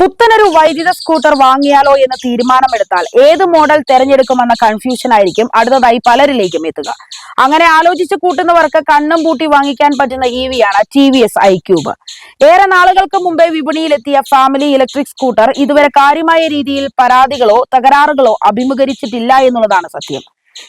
പുത്തനൊരു വൈദ്യുത സ്കൂട്ടർ വാങ്ങിയാലോ എന്ന് തീരുമാനമെടുത്താൽ ഏത് മോഡൽ തിരഞ്ഞെടുക്കുമെന്ന കൺഫ്യൂഷൻ ആയിരിക്കും. അടുത്തതായി പലരിലേക്കും എത്തുക. അങ്ങനെ ആലോചിച്ച് കൂട്ടുന്നവർക്ക് കണ്ണും പൂട്ടി വാങ്ങിക്കാൻ പറ്റുന്ന ഇ വിയാണ് T V S iQube ഏറെ നാളുകൾക്ക് മുമ്പേ വിപണിയിലെത്തിയ ഫാമിലി ഇലക്ട്രിക് സ്കൂട്ടർ ഇതുവരെ കാര്യമായ രീതിയിൽ പരാതികളോ തകരാറുകളോ അഭിമുഖീകരിച്ചിട്ടില്ല എന്നുള്ളതാണ് സത്യം.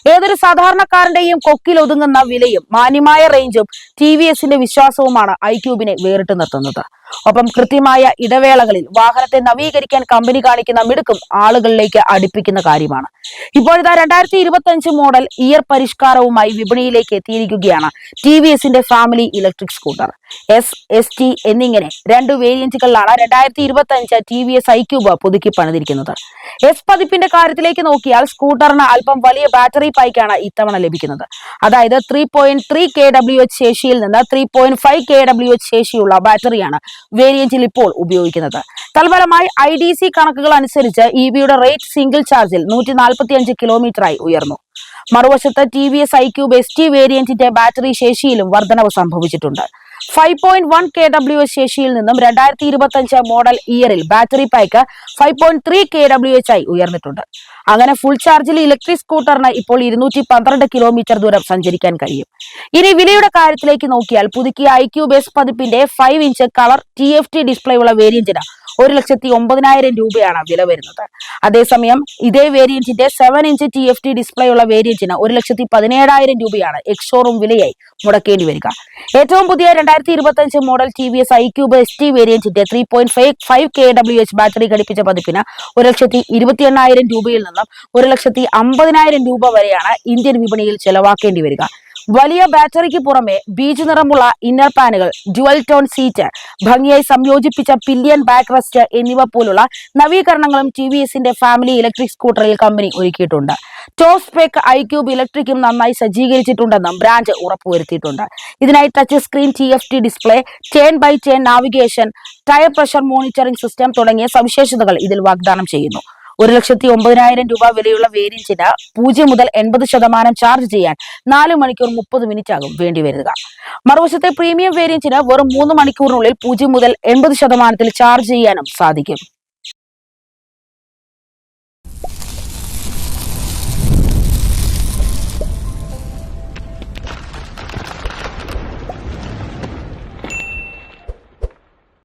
ഏതൊരു സാധാരണക്കാരന്റെയും കൊക്കിൽ ഒതുങ്ങുന്ന വിലയും മാന്യമായ റേഞ്ചും ടി വി എസിന്റെ വിശ്വാസവുമാണ് ഐ ക്യൂബിനെ വേറിട്ട് നിർത്തുന്നത്. ഒപ്പം കൃത്യമായ ഇടവേളകളിൽ വാഹനത്തെ നവീകരിക്കാൻ കമ്പനി കാണിക്കുന്ന മിടുക്കും ആളുകളിലേക്ക് അടുപ്പിക്കുന്ന കാര്യമാണ്. ഇപ്പോഴിതാ രണ്ടായിരത്തി ഇരുപത്തി അഞ്ച് മോഡൽ ഇയർ പരിഷ്കാരവുമായി വിപണിയിലേക്ക് എത്തിയിരിക്കുകയാണ് ടി വി എസിന്റെ family electric scooter S S T എന്നിങ്ങനെ രണ്ട് വേരിയന്റുകളിലാണ് രണ്ടായിരത്തി ഇരുപത്തി അഞ്ച് T V S iQube പുതുക്കി പണിതിരിക്കുന്നത്. എസ് പതിപ്പിന്റെ കാര്യത്തിലേക്ക് നോക്കിയാൽ സ്കൂട്ടറിന് അല്പം വലിയ ബാറ്ററി പായ്ക്കാണ് ഇത്തവണ ലഭിക്കുന്നത്. അതായത് three point three K W H ശേഷിയിൽ നിന്ന് three point five K W H ശേഷിയുള്ള ബാറ്ററിയാണ് വേരിയന്റിൽ ഇപ്പോൾ ഉപയോഗിക്കുന്നത്. തൽഫലമായി ഐ ഡി സി കണക്കുകൾ അനുസരിച്ച് ഇ വിയുടെ റേറ്റ് സിംഗിൾ ചാർജിൽ നൂറ്റി നാൽപ്പത്തി അഞ്ച് കിലോമീറ്ററായി ഉയർന്നു. മറുവശത്ത് T V S iQube S T വേരിയന്റിന്റെ battery ശേഷിയിലും വർധനവ് സംഭവിച്ചിട്ടുണ്ട്. Five point one K W H ശേഷിയിൽ നിന്നും രണ്ടായിരത്തി ഇരുപത്തി അഞ്ച് മോഡൽ ഇയറിൽ battery pack five point three K W H ആയി ഉയർന്നിട്ടുണ്ട്. അങ്ങനെ ഫുൾ ചാർജിൽ ഇലക്ട്രിക് സ്കൂട്ടറിന് ഇപ്പോൾ ഇരുന്നൂറ്റി പന്ത്രണ്ട് കിലോമീറ്റർ ദൂരം സഞ്ചരിക്കാൻ കഴിയും. ഇനി വിലയുടെ കാര്യത്തിലേക്ക് നോക്കിയാൽ പുതുക്കിയ I Q base പതിപ്പിന്റെ five inch colour T F T display ഉള്ള വേരിയന്റിന് ഒരു ലക്ഷത്തി ഒമ്പതിനായിരം രൂപയാണ് വില വരുന്നത്. അതേസമയം ഇതേ വേരിയന്റിന്റെ seven inch T F T display ഉള്ള വേരിയന്റിന് ഒരു ലക്ഷത്തി പതിനേഴായിരം രൂപയാണ് എക്സോറും വിലയായി മുടക്കേണ്ടി വരിക. ഏറ്റവും പുതിയ രണ്ടായിരത്തി ഇരുപത്തി അഞ്ച് model T V S iQube S T വേരിയന്റിന്റെ three point five five K W H battery ഘടിപ്പിച്ച പതിപ്പിന് ഒരു ലക്ഷത്തി ഇരുപത്തി എണ്ണായിരം രൂപയിൽ നിന്നും ഒരു ലക്ഷത്തി അമ്പതിനായിരം രൂപ വരെയാണ് ഇന്ത്യൻ വിപണിയിൽ ചെലവാക്കേണ്ടി വരിക. വലിയ ബാറ്ററിക്ക് പുറമെ ബീജ് നിറമുള്ള ഇന്നർ പാനുകൾ ഡ്യുവൽ ടോൺ സീറ്റ് ഭംഗിയായി സംയോജിപ്പിച്ച പില്ലിയൻ ബാക്ക് റെസ്റ്റ് എന്നിവ പോലുള്ള നവീകരണങ്ങളും ടി വി എസിന്റെ ഫാമിലി ഇലക്ട്രിക് സ്കൂട്ടറിൽ കമ്പനി ഒരുക്കിയിട്ടുണ്ട്. ടോസ് പേക്ക് ഐ ക്യൂബ് ഇലക്ട്രിക്കും നന്നായി സജ്ജീകരിച്ചിട്ടുണ്ടെന്നും ബ്രാൻഡ് ഉറപ്പുവരുത്തിയിട്ടുണ്ട്. ഇതിനായി touch screen T F T display chain by chain navigation tyre pressure monitoring system തുടങ്ങിയ സവിശേഷതകൾ ഇതിൽ വാഗ്ദാനം ചെയ്യുന്നു. ഒരു ലക്ഷത്തി ഒമ്പതിനായിരം രൂപ വിലയുള്ള വേരിയന്റിന് പൂജ്യം മുതൽ എൺപത് ശതമാനം ചാർജ് ചെയ്യാൻ നാല് മണിക്കൂർ മുപ്പത് മിനിറ്റ് ആകും വേണ്ടി വരിക. മറുവശത്തെ പ്രീമിയം വേരിയന്റിന് വെറും മൂന്ന് മണിക്കൂറിനുള്ളിൽ പൂജ്യം മുതൽ എൺപത് ശതമാനത്തിൽ ചാർജ് ചെയ്യാനും സാധിക്കും.